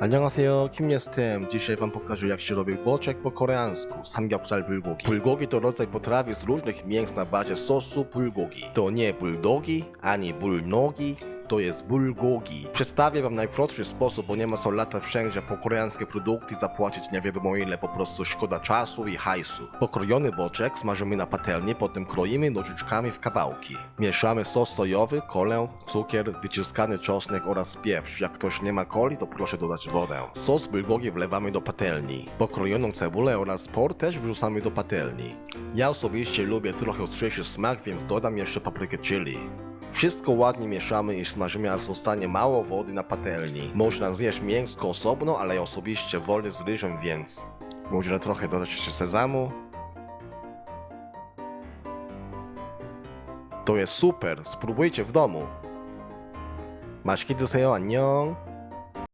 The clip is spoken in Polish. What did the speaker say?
안녕하세요 킴 jestem Dzisiaj wam pokażę jak się robi boczek po koreańsku Samgyeopsal bulgogi Bulgogi to rodzaj potrawy z różnych mięs na bazie sosu bulgogi To nie buldogi, ani bulnogi to jest bulgogi. Przedstawię wam najprostszy sposób, bo nie ma co latać wszędzie po koreańskie produkty zapłacić nie wiadomo ile, po prostu szkoda czasu i hajsu. Pokrojony boczek smażymy na patelni, potem kroimy nożyczkami w kawałki. Mieszamy sos sojowy, kolę, cukier, wyciskany czosnek oraz pieprz. Jak ktoś nie ma coli, to proszę dodać wodę. Sos bulgogi wlewamy do patelni. Pokrojoną cebulę oraz por też wrzucamy do patelni. Ja osobiście lubię trochę ostrzejszy smak, więc dodam jeszcze paprykę chili. Wszystko ładnie mieszamy i smażymy, aż zostanie mało wody na patelni. Można zjeść mięsko osobno, ale ja osobiście wolę z ryżem, więc... Można trochę dodać jeszcze sezamu. To jest super, spróbujcie w domu. Masz kiedy sejo, annyeong.